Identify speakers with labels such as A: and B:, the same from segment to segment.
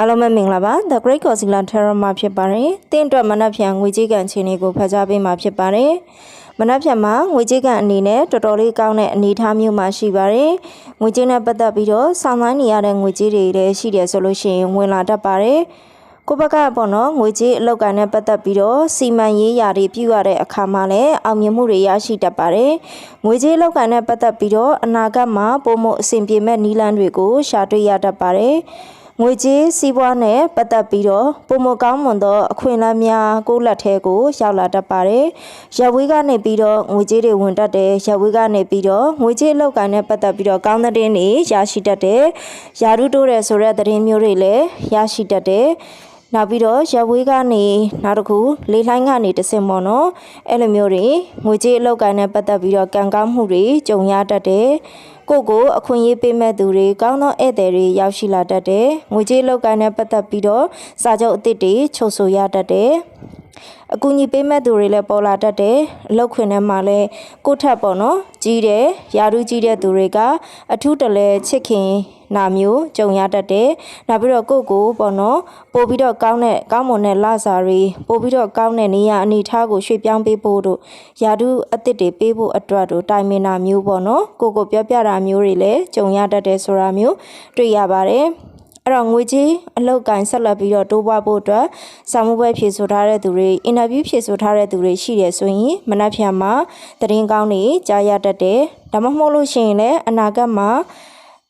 A: အားလုံးပဲမင်္ဂလာပါ The Great Godzilla Terror မှာဖြစ်ပါတယ်။တင်းအတွက်မနက်ဖြန်ငွေကြေးကန်အခြေအနေကိုဖတ်ကြားပေးမှာဖြစ်ပါတယ်။မနက်ဖြန်မှာငွေကြေးကန်အနေနဲ့တော်တော်လေးကောင်းတဲ့အနေအထားမျိုးမှာရှိပါတယ်။ငွေကြေးနဲ့ပတ်သက်ပြီးတော့ဆောင်းပိုင်းနေရတဲ့ငွေကြေးတွေလည်းရှိတယ်ဆိုလို့ရှိရင်ဝင်လာတတ်ပါတယ်။ကိုယ့်ဘက်ကပေါ့နော်ငွေကြေးအလောက်ကန်နဲ့ပတ်သက်ပြီးတော့စီမံရေးရာတွေပြုရတဲ့အခါမှာလည်းအောင်မြင်မှုတွေရရှိတတ်ပါတယ်။ငွေကြေးအလောက်ကန်နဲ့ပတ်သက်ပြီးတော့အနာဂတ်မှာပုံမှုအဆင်ပြေမဲ့နည်းလမ်းတွေကိုရှာတွေ့ရတတ်ပါတယ်။ ငွေကြေးစီးပွားနဲ့ပတ်သက်ပြီးတော့ပုံမကောင်းမွန်သောအခွင့်အလမ်းများကိုယ့်လက်ထဲကိုရောက်လာတတ်ပါတယ်။ရပ်ဝေးကနေပြီးတော့ငွေကြေးတွေဝင်တတ်တယ်။ရပ်ဝေးကနေပြီးတော့ငွေကြေးအလောက်ကန်နဲ့ပတ်သက်ပြီးတော့ကောင်းတဲ့တင်းတွေရရှိတတ်တယ်။ယာရုတိုးတယ်ဆိုတဲ့သတင်းမျိုးတွေလည်းရရှိတတ်တယ်။ နောက်ပြီးတော့ရပ်ဝေးကနေနောက်တစ်ခုလေလှိုင်းကနေတဆင့်ပေါ့နော်အဲ့လိုမျိုးတွေငွေကြေးအလောက်ကိုင်းနဲ့ပတ်သက်ပြီးတော့ကံကောင်းမှုတွေကြုံရတတ်တယ်ကိုယ့်ကိုအခွင့်အရေးပေးမဲ့သူတွေကောင်းသောဧည့်သည်တွေရောက်ရှိလာတတ်တယ်ငွေကြေးအလောက်ကိုင်းနဲ့ပတ်သက်ပြီးတော့စာချုပ်အသစ်တွေချုပ်ဆိုရတတ်တယ် အကူအညီပေးမဲ့သူတွေလည်းပေါ်လာတတ်တယ်အလောက်ခွင်ထဲမှာလည်းကိုယ့်ထက်ပေါ့နော်ကြီးတယ်ယာရုကြီးတဲ့သူတွေကအထူးတလဲချစ်ခင်နာမျိုးကြုံရတတ်တယ်နောက်ပြီးတော့ကိုယ့်ကိုပေါ့နော်ပို့ပြီးတော့ကောင်းတဲ့ကောင်းမွန်တဲ့လစာတွေပို့ပြီးတော့ကောင်းတဲ့နေရာအနေအထားကိုရွှေ့ပြောင်းပေးဖို့တို့ယာရုအသစ်တွေပေးဖို့အတွက်တို့တိုင်မင်တာမျိုးပေါ့နော်ကိုယ့်ကိုပြောပြတာမျိုးတွေလည်းကြုံရတတ်တယ်ဆိုတာမျိုးတွေ့ရပါတယ် အဲ့တော့ငွေကြီးအလောက်ကင်ဆက်လက်ပြီးတော့တိုးပွားဖို့အတွက်စာမှုပွဲဖြည့်ဆို့ထားတဲ့သူတွေအင်တာဗျူးဖြည့်ဆို့ထားတဲ့သူတွေရှိတယ်ဆိုရင်မနက်ဖြန်မှာသတင်းကောင်းတွေကြားရတတ်တယ်ဒါမှမဟုတ်လို့ရှိရင်လည်းအနာဂတ်မှာ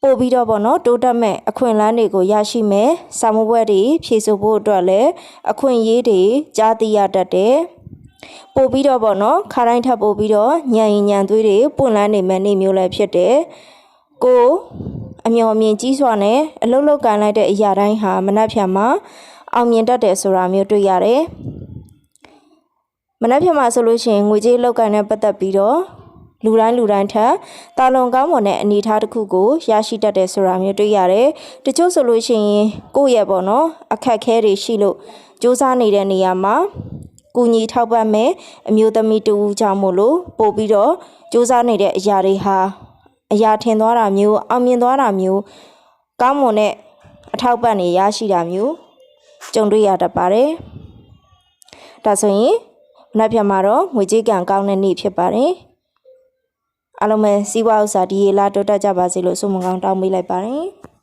A: ပို့ပြီးတော့ပေါ့နော်တိုးတက်မဲ့အခွင့်အလမ်းတွေကိုရရှိမယ်စာမှုပွဲတွေဖြည့်ဆို့ဖို့အတွက်လည်းအခွင့်အရေးတွေကြားသိရတတ်တယ်ပို့ပြီးတော့ပေါ့နော်ခါတိုင်းထပ်ပို့ပြီးတော့ညံရင်ညံသွေးတွေပွင့်လန်းနေမဲ့နေမျိုးလည်းဖြစ်တယ်ကို အမျော်အမြင်ကြီးစွာနဲ့အလုတ်လုတ်ကန်လိုက်တဲ့အရာတိုင်းဟာမနှက်ဖြန်မှာအောင်မြင်တတ်တယ်ဆိုတာမျိုးတွေ့ရတယ်မနှက်ဖြန်မှာဆိုလို့ရှိရင်ငွေကြေးလောက်ကန်နဲ့ပတ်သက်ပြီးတော့လူတိုင်းလူတိုင်းထက်တာလွန်ကောင်းမွန်တဲ့အနေအထားတစ်ခုကိုရရှိတတ်တယ်ဆိုတာမျိုးတွေ့ရတယ်။တချို့ဆိုလို့ရှိရင်ကိုယ့်ရဲ့ပေါ့နော်အခက်အခဲတွေရှိလို့စူးစမ်းနေတဲ့နေရာမှာကူညီထောက်ပံ့မဲ့အမျိုးသမီးတူကြောင့်မို့လို့ပို့ပြီးတော့စူးစမ်းနေတဲ့အရာတွေဟာ အရာထင်သွားတာမျိုးအောင်မြင်သွားတာမျိုးကောင်းမွန်တဲ့အထောက်ပံ့တွေရရှိတာမျိုးကြုံတွေ့ရတတ်ပါတယ်။ဒါဆိုရင်မနက်ဖြန်မှာတော့ငွေကြေးကံကောင်းတဲ့နေ့ဖြစ်ပါတယ်။အားလုံးပဲစီးပွားဥစ္စာဒီရေလာတိုးတက်ကြပါစေလို့ဆုမွန်ကောင်းတောင်းပေးလိုက်ပါတယ်။